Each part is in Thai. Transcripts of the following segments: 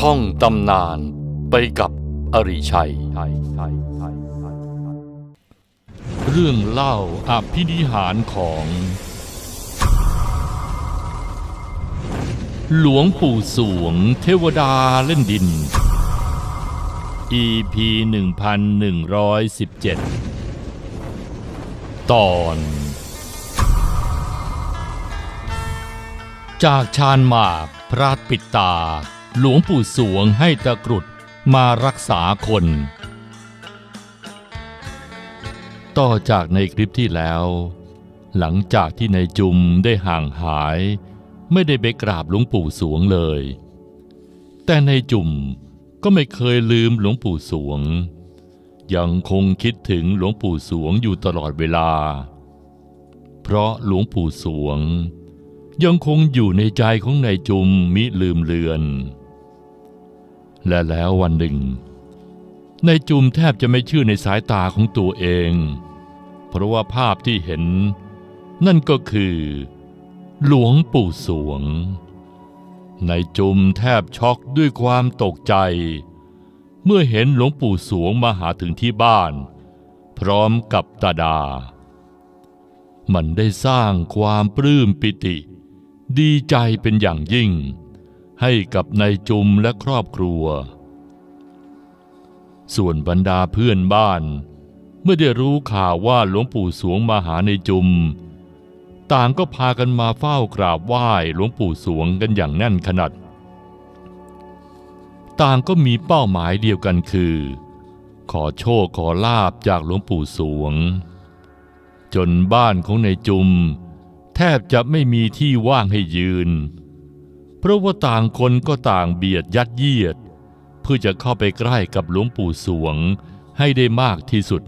ท่องตำนานไปกับอริชัย เรื่องเล่าอภินิหารของ หลวงปู่สวงเทวดาเล่นดิน EP 1117 ตอน จากชานหมากพระปิดตา หลวงปู่สวงให้ตะกรุดมารักษาคน ต่อจากในคลิปที่แล้ว หลังจากที่นายจุมได้ห่างหาย ไม่ได้ไปกราบหลวงปู่สวงเลย แต่นายจุมก็ไม่เคยลืมหลวงปู่สวง ยังคงคิดถึงหลวงปู่สวงอยู่ตลอดเวลา เพราะหลวงปู่สวงยังคงอยู่ในใจของนายจุมมิลืมเลือน และแล้ววันหนึ่ง ในจุมแทบจะไม่เชื่อในสายตาของตัวเอง เพราะว่าภาพที่เห็น นั่นก็คือ หลวงปู่สวง ในจุมแทบช็อกด้วยความตกใจ เมื่อเห็นหลวงปู่สวงมาหาถึงที่บ้าน พร้อมกับตาดา มันได้สร้างความปลื้มปิติ ดีใจเป็นอย่างยิ่ง ให้กับนายจุมและครอบครัว ส่วนบรรดาเพื่อนบ้าน เมื่อได้รู้ข่าวว่าหลวงปู่สวงมาหาในจุม ต่างก็พากันมาเฝ้ากราบไหว้หลวงปู่สวงกันอย่างแน่นขนาดต่างก็มีเป้าหมายเดียวกันคือ ขอโชคขอลาบจากหลวงปู่สวง จนบ้านของในจุม แทบจะไม่มีที่ว่างให้ยืน เพราะว่าต่างคนก็ต่างเบียดยัดเยียด เพื่อจะเข้าไปใกล้กับหลวงปู่สวงให้ได้มากที่สุด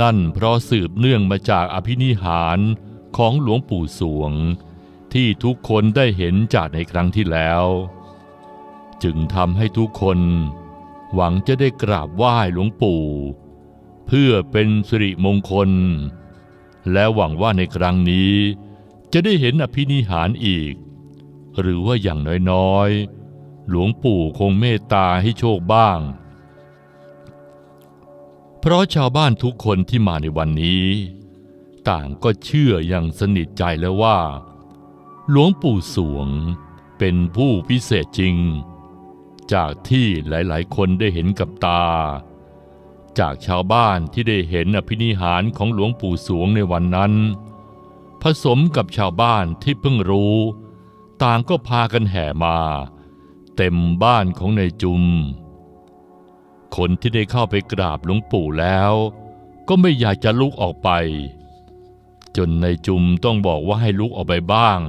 นั่นเพราะสืบเนื่องมาจากอภินิหารของหลวงปู่สวง ที่ทุกคนได้เห็นจากในครั้งที่แล้ว จึงทำให้ทุกคน หวังจะได้กราบไหว้หลวงปู่ เพื่อเป็นสิริมงคล และหวังว่าในครั้งนี้ จะได้เห็นอภินิหารอีก หรือว่าอย่างน้อยๆ หลวงปู่คงเมตตาให้โชคบ้าง เพราะชาวบ้านทุกคนที่มาในวันนี้ ต่างก็เชื่ออย่างสนิทใจแล้วว่า หลวงปู่สวงเป็นผู้พิเศษจริง จากที่หลายๆ คนได้เห็นกับตา จากชาวบ้านที่ได้เห็นอภินิหารของหลวงปู่สวงในวันนั้น ผสมกับชาวบ้านที่เพิ่งรู้ ต่างก็พากันแห่มา เต็มบ้านของนายจุม คนที่ได้เข้าไปกราบหลวงปู่แล้ว ก็ไม่อยากจะลุกออกไป จนนายจุมต้องบอกว่าให้ลุกออกไปบ้าง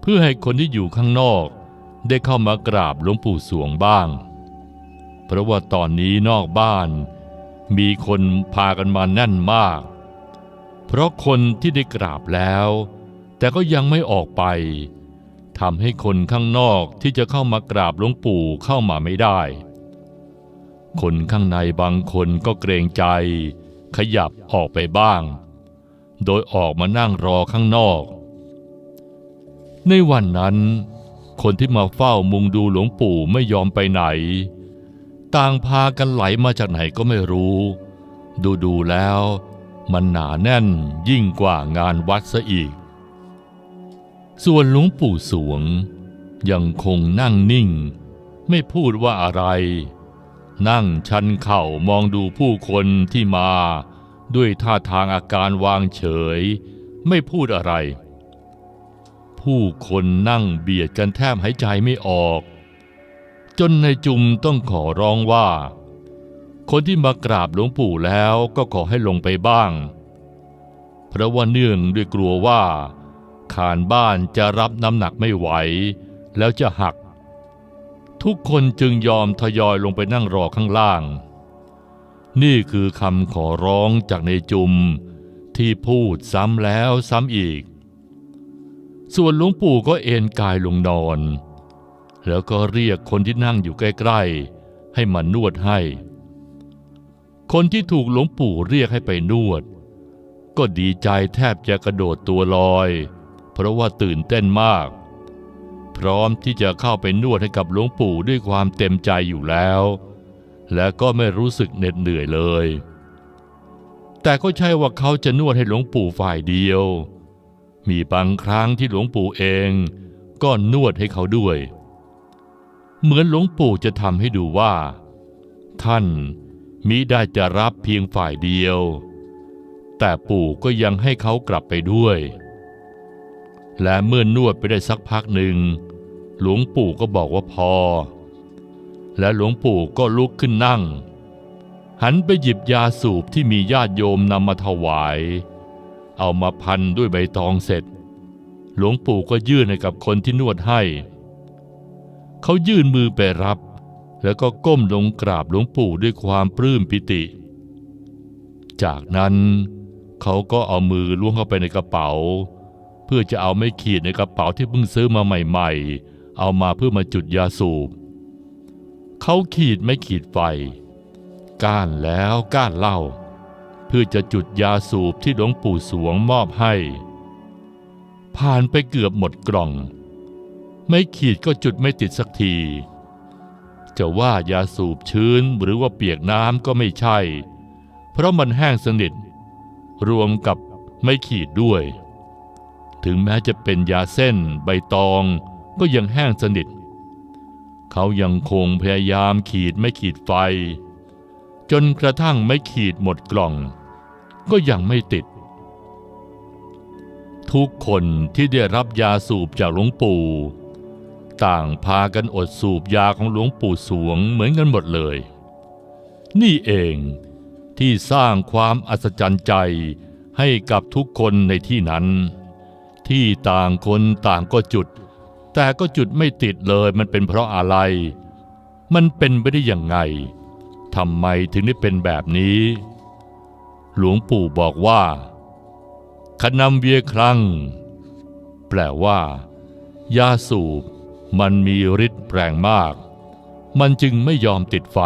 เพื่อให้คนที่อยู่ข้างนอก ได้เข้ามากราบหลวงปู่สวงบ้าง เพราะว่าตอนนี้นอกบ้าน มีคนพากันมาแน่นมาก เพราะคนที่ได้กราบแล้ว แต่ก็ยังไม่ออกไป ทำให้คนข้างนอกที่จะเข้ามากราบหลวงปู่เข้ามาไม่ได้ คนข้างในบางคนก็เกรงใจ ขยับออกไปบ้าง โดยออกมานั่งรอข้างนอก ในวันนั้น คนที่มาเฝ้ามุงดูหลวงปู่ไม่ยอมไปไหน ต่างพากันไหลมาจากไหนก็ไม่รู้ ดูดูๆแล้ว มันหนาแน่นยิ่งกว่างานวัดซะอีก ส่วนหลวงปู่สวง ยังคงนั่งนิ่ง ไม่พูดว่าอะไร นั่งชันเข่ามองดูผู้คนที่มา ด้วยท่าทางอาการวางเฉย ไม่พูดอะไร ผู้คนนั่งเบียดกันแทบหายใจไม่ออก จนในจุมต้องขอร้องว่า คนที่มากราบหลวงปู่แล้วก็ขอให้ลงไปบ้าง เพราะว่าเนื่องด้วยกลัวว่า คานบ้านจะรับน้ำหนักไม่ไหว แล้วจะหัก ทุกคนจึงยอมทยอยลงไปนั่งรอข้างล่าง นี่คือคำขอร้องจากในจุมที่พูดซ้ำแล้วซ้ำอีก ส่วนหลวงปู่ก็เอนกายลงนอน แล้วก็เรียกคนที่นั่งอยู่ใกล้ ๆ ให้มานวดให้ คนที่ถูกหลวงปู่เรียกให้ไปนวด ก็ดีใจแทบจะกระโดดตัวลอย เพราะว่าตื่นเต้นมาก พร้อมที่จะเข้าไปนวดให้กับหลวงปู่ด้วยความเต็มใจอยู่แล้ว และก็ไม่รู้สึกเหน็ดเหนื่อยเลย แต่ก็ใช่ว่าเขาจะนวดให้หลวงปู่ฝ่ายเดียว มีบางครั้งที่หลวงปู่เองก็นวดให้เขาด้วย เหมือนหลวงปู่จะทำให้ดูว่า ท่านมิได้จะรับเพียงฝ่ายเดียว แต่ปู่ก็ยังให้เขากลับไปด้วย และเมื่อนวดไปได้สักพักหนึ่ง หลวงปู่ก็บอกว่าพอ และหลวงปู่ก็ลุกขึ้นนั่ง หันไปหยิบยาสูบที่มีญาติโยมนำมาถวาย เอามาพันด้วยใบตองเสร็จ หลวงปู่ก็ยื่นให้กับคนที่นวดให้ เขายื่นมือไปรับ แล้วก็ก้มลงกราบหลวงปู่ด้วยความปลื้มปิติ จากนั้น เขาก็เอามือล้วงเข้าไปในกระเป๋า พื่อจะเอาไม่ขีดในกระเป๋าที่เพิ่งซื้อมาใหม่ ๆ เอามาเพื่อมาจุดยาสูบ เขาขีดไม่ขีดไฟ ก้านแล้วก้านเล่า เพื่อจะจุดยาสูบที่หลวงปู่สวงมอบให้ ผ่านไปเกือบหมดกล่อง ไม่ขีดก็จุดไม่ติดสักที จะว่ายาสูบชื้นหรือว่าเปียกน้ำก็ไม่ใช่ เพราะมันแห้งสนิทรวมกับไม่ขีดด้วย ถึงแม้จะเป็นยาเส้นใบตองก็ยังแห้งสนิท เขายังคงพยายามขีดไม่ขีดไฟ จนกระทั่งไม่ขีดหมดกล่อง ก็ยังไม่ติด ทุกคนที่ได้รับยาสูบจากหลวงปู่ ต่างพากันอดสูบยาของหลวงปู่สวงเหมือนกันหมดเลย นี่เองที่สร้างความอัศจรรย์ใจให้กับทุกคนในที่นั้น ที่ต่างคนต่างก็จุด แต่ก็จุดไม่ติดเลยมันเป็นเพราะอะไร มันเป็นไปได้ยังไงทำไมถึงได้เป็นแบบนี้ หลวงปู่บอกว่าขนำเวียครั้ง แปลว่า ยาสูบ มันมีฤทธิ์แรงมาก มันจึงไม่ยอมติดไฟ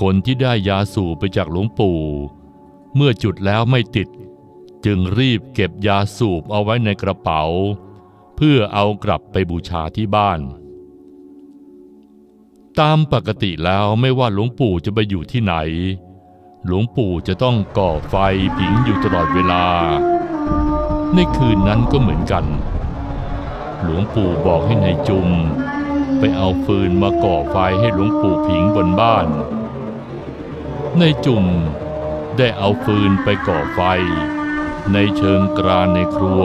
คนที่ได้ยาสูบไปจากหลวงปู่ เมื่อจุดแล้วไม่ติด จึงรีบเก็บยาสูบเอาไว้ในกระเป๋า เพื่อเอากลับไปบูชาที่บ้าน ตามปกติแล้วไม่ว่าหลวงปู่จะไปอยู่ที่ไหน หลวงปู่จะต้องก่อไฟผิงอยู่ตลอดเวลา ในคืนนั้นก็เหมือนกัน หลวงปู่บอกให้ในายจุม ไปเอาฟืนมาก่อไฟให้หลวงปู่ผิงบนบ้านในจุมได้เอาฟืนไปก่อไฟ ในเชิงกรานในครัว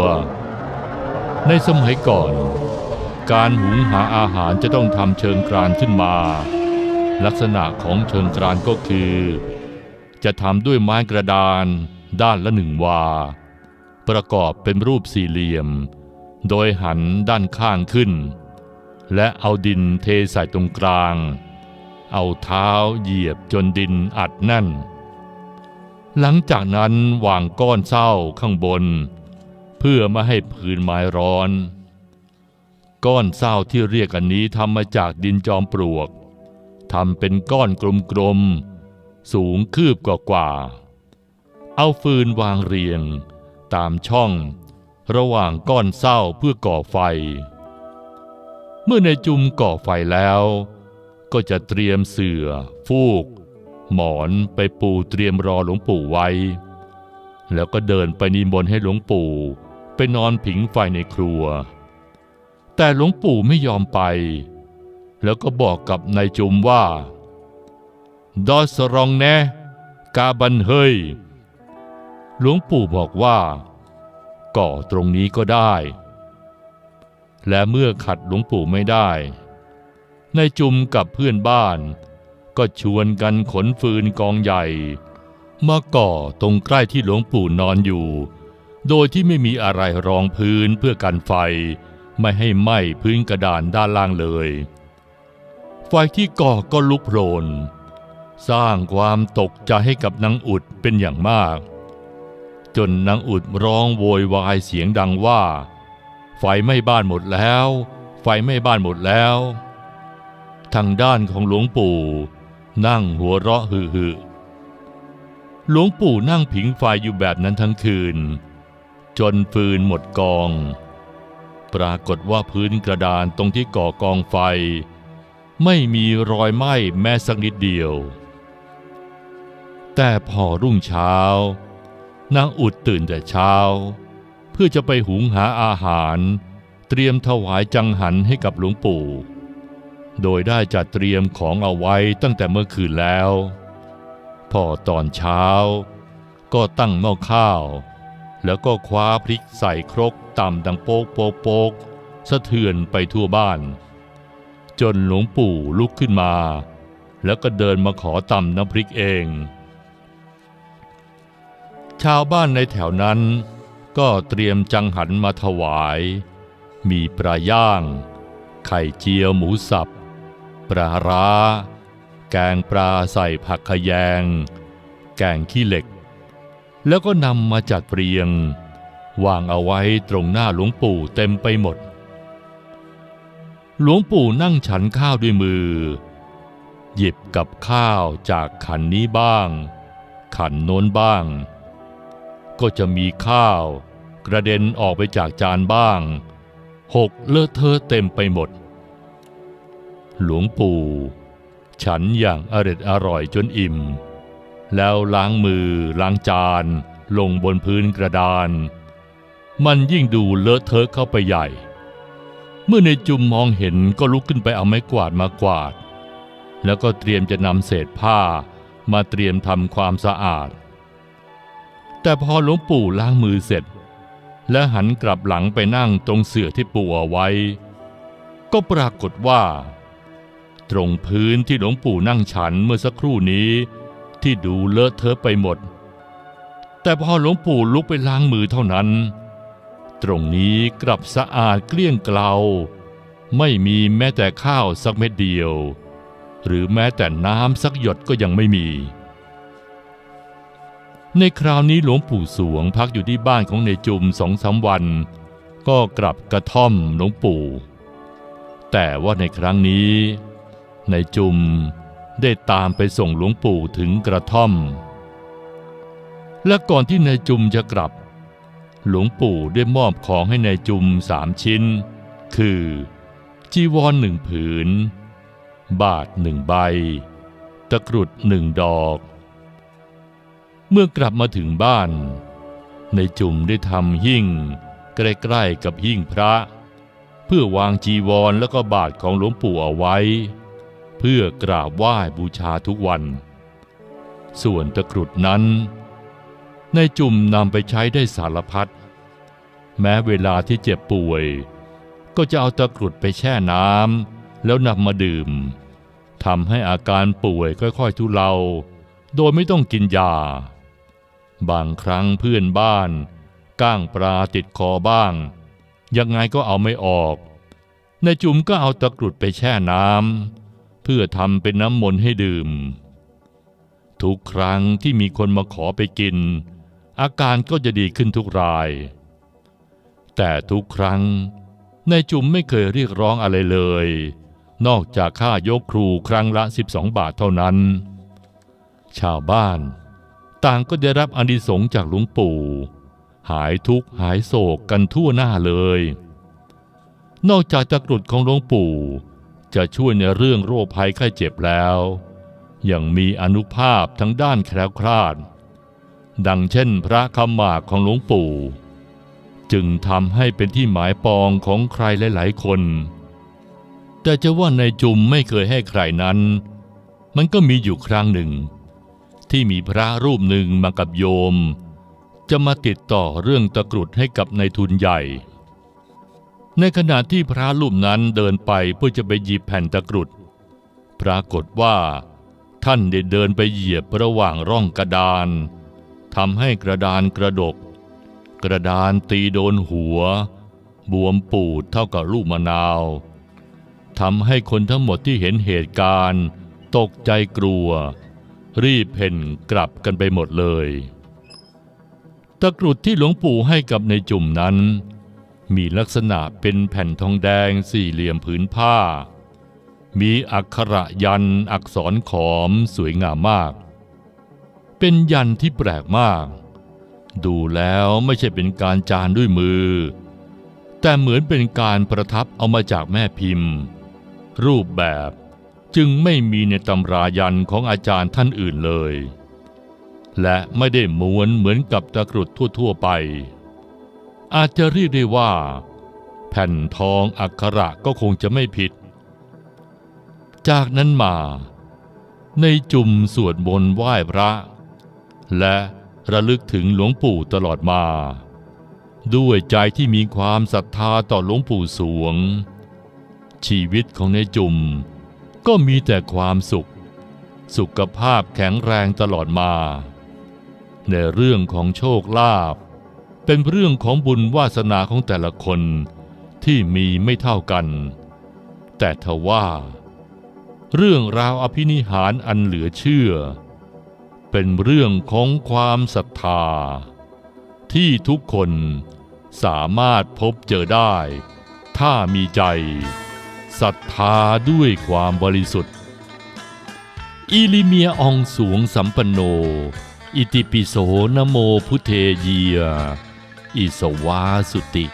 ในสมัยก่อน การหุงหาอาหารจะต้องทำเชิงกรานขึ้นมา ลักษณะของเชิงกรานก็คือ จะทำด้วยไม้กระดานด้านละหนึ่งวา ประกอบเป็นรูปสี่เหลี่ยม โดยหันด้านข้างขึ้น และเอาดินเทใส่ตรงกลาง เอาเท้าเหยียบจนดินอัดแน่น หลังจากนั้นวางก้อนเศร้าข้างบน เพื่อไม่ให้พื้นไม้ร้อน ก้อนเศร้าที่เรียกกันนี้ทำมาจากดินจอมปลวกทำเป็นก้อนกลมๆ สูงคืบกว่าๆเอาฟืนวางเรียง ตามช่อง ระหว่างก้อนเศร้าเพื่อก่อไฟ เมื่อในจุมก่อไฟแล้ว ก็จะเตรียมเสื่อฟูก หมอนไปปูเตรียมรอหลวงปู่ไว้ แล้วก็เดินไปนิมนต์ให้หลวงปู่ไปนอนผิงไฟในครัว แต่หลวงปู่ไม่ยอมไป แล้วก็บอกกับนายจุมว่า ดอสรองแนกาบันเฮยหลวงปู่บอกว่า ก่อตรงนี้ก็ได้ และเมื่อขัดหลวงปู่ไม่ได้นายจุมกับเพื่อนบ้าน ก็ชวนกันขนฟืนกองใหญ่ มาก่อตรงใกล้ที่หลวงปู่นอนอยู่ โดยที่ไม่มีอะไรรองพื้นเพื่อกันไฟ ไม่ให้ไหม้พื้นกระดานด้านล่างเลย ไฟที่ก่อก็ลุกโพลนสร้างความตกใจให้กับนางอุดเป็นอย่างมาก จนนางอุดร้องโวยวายเสียงดังว่า ไฟไหม้บ้านหมดแล้ว ไฟไหม้บ้านหมดแล้ว ทางด้านของหลวงปู่ นั่งหัวเราะฮือๆหลวงปู่นั่งผิงไฟอยู่แบบนั้นทั้งคืน จนฟืนหมดกอง ปรากฏว่าพื้นกระดานตรงที่ก่อกองไฟ ไม่มีรอยไหม้แม้สักนิดเดียว แต่พอรุ่งเช้านางอุดตื่นแต่เช้า เพื่อจะไปหุงหาอาหาร เตรียมถวายจังหันให้กับหลวงปู่ โดยได้จัดเตรียมของเอาไว้ตั้งแต่เมื่อคืนแล้ว พอตอนเช้า ก็ตั้งหม้อข้าว แล้วก็คว้าพริกใส่ครกตำดังโป๊กโป๊กโป๊กสะเทือนไปทั่วบ้าน จนหลวงปู่ลุกขึ้นมา แล้วก็เดินมาขอตำน้ำพริกเอง ชาวบ้านในแถวนั้น ก็เตรียมจังหันมาถวาย มีปลาย่าง ไข่เจียวหมูสับ ปลาร้า แกงปลาใส่ผักขยง แกงขี้เหล็ก แล้วก็นำมาจัดเรียง วางเอาไว้ตรงหน้าหลวงปู่เต็มไปหมด หลวงปู่นั่งฉันข้าวด้วยมือ หยิบกับข้าวจากขันนี้บ้าง ขันโน้นบ้าง ก็จะมีข้าวกระเด็นออกไปจากจานบ้างหกเลอะเทอะเต็มไปหมด หลวงปู่ ฉันอย่างอร็ดอร่อยจนอิ่ม แล้วล้างมือล้างจาน ลงบนพื้นกระดาน มันยิ่งดูเลอะเทอะเข้าไปใหญ่ เมื่อในจุมมองเห็นก็ลุกขึ้นไปเอาไม้กวาดมากวาด แล้วก็เตรียมจะนำเศษผ้ามาเตรียมทำความสะอาด แต่พอหลวงปู่ล้างมือเสร็จ และหันกลับหลังไปนั่งตรงเสื่อที่ปูเอาไว้ ก็ปรากฏว่า ตรงพื้นที่หลวงปู่นั่งฉันเมื่อสักครู่นี้ ที่ดูเลอะเทอะไปหมด แต่พอหลวงปู่ลุกไปล้างมือเท่านั้น ตรงนี้กลับสะอาดเกลี้ยงเกลาไม่มีแม้แต่ข้าวสักเม็ดเดียว หรือแม้แต่น้ำสักหยดก็ยังไม่มี ในคราวนี้หลวงปู่สวงพักอยู่ที่บ้านของในจุมสองสามวัน ก็กลับกระท่อมหลวงปู่ แต่ว่าในครั้งนี้ ในจุมได้ตามไปส่งหลวงปู่ถึงกระท่อม และก่อนที่นายจุมจะกลับ หลวงปู่ได้มอบของให้นายจุมสามชิ้น คือ จีวรหนึ่งผืน บาทหนึ่งใบ ตะกรุดหนึ่งดอก เมื่อกลับมาถึงบ้าน ในายจุมได้ทำหิ้งใกล้ๆกับหิ้งพระ เพื่อวางจีวรแล้วก็บาทของหลวงปู่เอาไว้ เพื่อกราบไหว้บูชาทุกวัน ส่วนตะกรุดนั้น ในจุ่มนำไปใช้ได้สารพัด แม้เวลาที่เจ็บป่วย ก็จะเอาตะกรุดไปแช่น้ำแล้วนำมาดื่มทำให้อาการป่วยค่อยๆทุเลา โดยไม่ต้องกินยา บางครั้งเพื่อนบ้านก้างปลาติดคอบ้าง ยังไงก็เอาไม่ออก ในจุ๋มก็เอาตะกรุดไปแช่น้ำ เพื่อทำเป็นน้ำมนต์ให้ดื่ม ทุกครั้งที่มีคนมาขอไปกิน อาการก็จะดีขึ้นทุกราย แต่ทุกครั้งนายจุ๋มไม่เคยเรียกร้องอะไรเลย นอกจากค่ายกครูครั้งละ 12 บาทเท่านั้น ชาวบ้านต่างก็ได้รับอานิสงส์จากหลวงปู่ หายทุกข์หายโศกกันทั่วหน้าเลย นอกจากตะกรุดของหลวงปู่ จะช่วยในเรื่องโรคภัยไข้เจ็บแล้ว ยังมีอนุภาพทั้งด้านแคล้วคลาด ดังเช่นพระคำหมากของหลวงปู่ จึงทำให้เป็นที่หมายปองของใครหลาย ๆ คน แต่จะว่าในจุมไม่เคยให้ใครนั้น มันก็มีอยู่ครั้งหนึ่ง ที่มีพระรูปหนึ่งมากับโยม จะมาติดต่อเรื่องตะกรุดให้กับนายทุนใหญ่ ในขณะที่พระรูปนั้นเดินไปเพื่อจะไปหยิบแผ่นตะกรุด ปรากฏว่า ท่านได้เดินไปเหยียบระหว่างร่องกระดานทำให้กระดานกระดก กระดานตีโดนหัว บวมปูดเท่ากับลูกมะนาวทำให้คนทั้งหมดที่เห็นเหตุการณ์ ตกใจกลัว รีบเพ่นกลับกันไปหมดเลย ตะกรุดที่หลวงปู่ให้กับในจุ่มนั้น มีลักษณะเป็นแผ่นทองแดงสี่เหลี่ยมผืนผ้า มีอักขระยันอักษรขอมสวยงามมาก เป็นยันที่แปลกมาก ดูแล้วไม่ใช่เป็นการจานด้วยมือ แต่เหมือนเป็นการประทับเอามาจากแม่พิมพ์ รูปแบบจึงไม่มีในตำรายันของอาจารย์ท่านอื่นเลย และไม่ได้ม้วนเหมือนกับตะกรุดทั่ว ๆ ไป อาจจะเรียกได้ว่า แผ่นทองอักขระก็คงจะไม่ผิด จากนั้นมา ในจุ่มสวดมนต์ไหว้พระ และระลึกถึงหลวงปู่ตลอดมา ด้วยใจที่มีความศรัทธาต่อหลวงปู่สวง ชีวิตของในจุ่มก็มีแต่ความสุข สุขภาพแข็งแรงตลอดมา ในเรื่องของโชคลาภ เป็นเรื่องของบุญวาสนาของแต่ละคนที่มีไม่เท่ากัน แต่ทว่า เรื่องราวอภินิหารอันเหลือเชื่อ เป็นเรื่องของความศรัทธา ที่ทุกคนสามารถพบเจอได้ ถ้ามีใจศรัทธาด้วยความบริสุทธิ์ อิลิเมียองสวงสัมปันโน อิติปิโสนโมพุเทเยีย อิสวาสุติ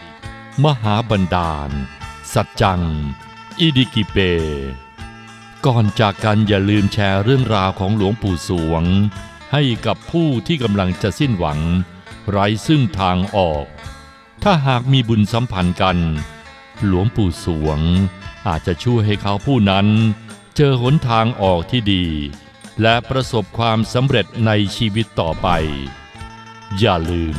มหาบันดาล สัจจัง อิดิกิเป ก่อนจากกันอย่าลืมแชร์เรื่องราวของหลวงปู่สวง ให้กับผู้ที่กำลังจะสิ้นหวัง ไร้ซึ่งทางออก ถ้าหากมีบุญสัมพันธ์กัน หลวงปู่สวง อาจจะช่วยให้เขาผู้นั้น เจอหนทางออกที่ดี และประสบความสำเร็จในชีวิตต่อไป อย่าลืม